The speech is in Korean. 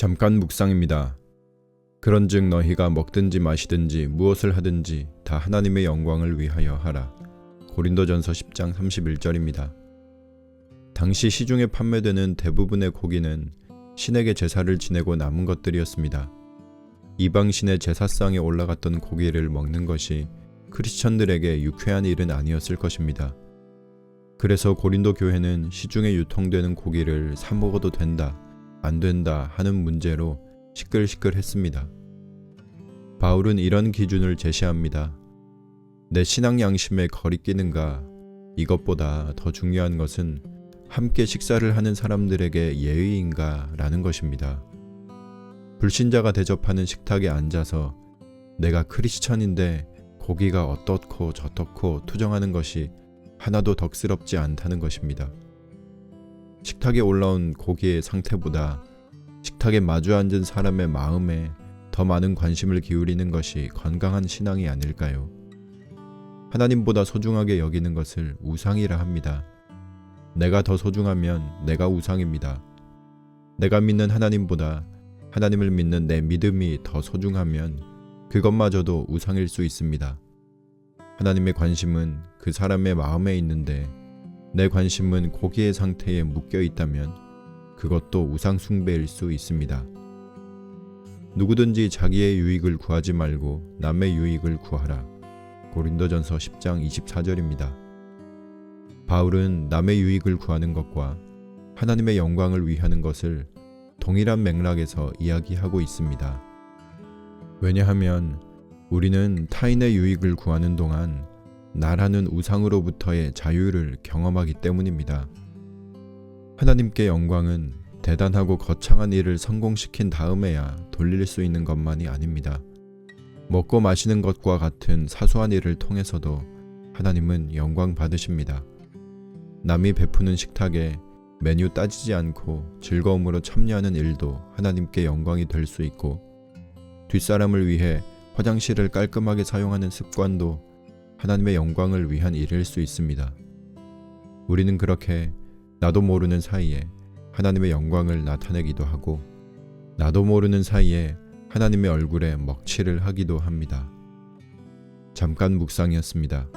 잠깐 묵상입니다. 그런즉 너희가 먹든지 마시든지 무엇을 하든지 다 하나님의 영광을 위하여 하라. 고린도전서 10장 31절입니다. 당시 시중에 판매되는 대부분의 고기는 신에게 제사를 지내고 남은 것들이었습니다. 이방신의 제사상에 올라갔던 고기를 먹는 것이 크리스천들에게 유쾌한 일은 아니었을 것입니다. 그래서 고린도 교회는 시중에 유통되는 고기를 사 먹어도 된다, 안 된다 하는 문제로 시끌시끌했습니다. 바울은 이런 기준을 제시합니다. 내 신앙 양심에 거리끼는가 이것보다 더 중요한 것은 함께 식사를 하는 사람들에게 예의인가 라는 것입니다. 불신자가 대접하는 식탁에 앉아서 내가 크리스천인데 고기가 어떻고 저떻고 투정하는 것이 하나도 덕스럽지 않다는 것입니다. 식탁에 올라온 고기의 상태보다 식탁에 마주 앉은 사람의 마음에 더 많은 관심을 기울이는 것이 건강한 신앙이 아닐까요? 하나님보다 소중하게 여기는 것을 우상이라 합니다. 내가 더 소중하면 내가 우상입니다. 내가 믿는 하나님보다 하나님을 믿는 내 믿음이 더 소중하면 그것마저도 우상일 수 있습니다. 하나님의 관심은 그 사람의 마음에 있는데 내 관심은 고기의 상태에 묶여 있다면 그것도 우상숭배일 수 있습니다. 누구든지 자기의 유익을 구하지 말고 남의 유익을 구하라. 고린도전서 10장 24절입니다. 바울은 남의 유익을 구하는 것과 하나님의 영광을 위하는 것을 동일한 맥락에서 이야기하고 있습니다. 왜냐하면 우리는 타인의 유익을 구하는 동안 나라는 우상으로부터의 자유를 경험하기 때문입니다. 하나님께 영광은 대단하고 거창한 일을 성공시킨 다음에야 돌릴 수 있는 것만이 아닙니다. 먹고 마시는 것과 같은 사소한 일을 통해서도 하나님은 영광 받으십니다. 남이 베푸는 식탁에 메뉴 따지지 않고 즐거움으로 참여하는 일도 하나님께 영광이 될 수 있고 뒷사람을 위해 화장실을 깔끔하게 사용하는 습관도 하나님의 영광을 위한 일일 수 있습니다. 우리는 그렇게 나도 모르는 사이에 하나님의 영광을 나타내기도 하고 나도 모르는 사이에 하나님의 얼굴에 먹칠을 하기도 합니다. 잠깐 묵상이었습니다.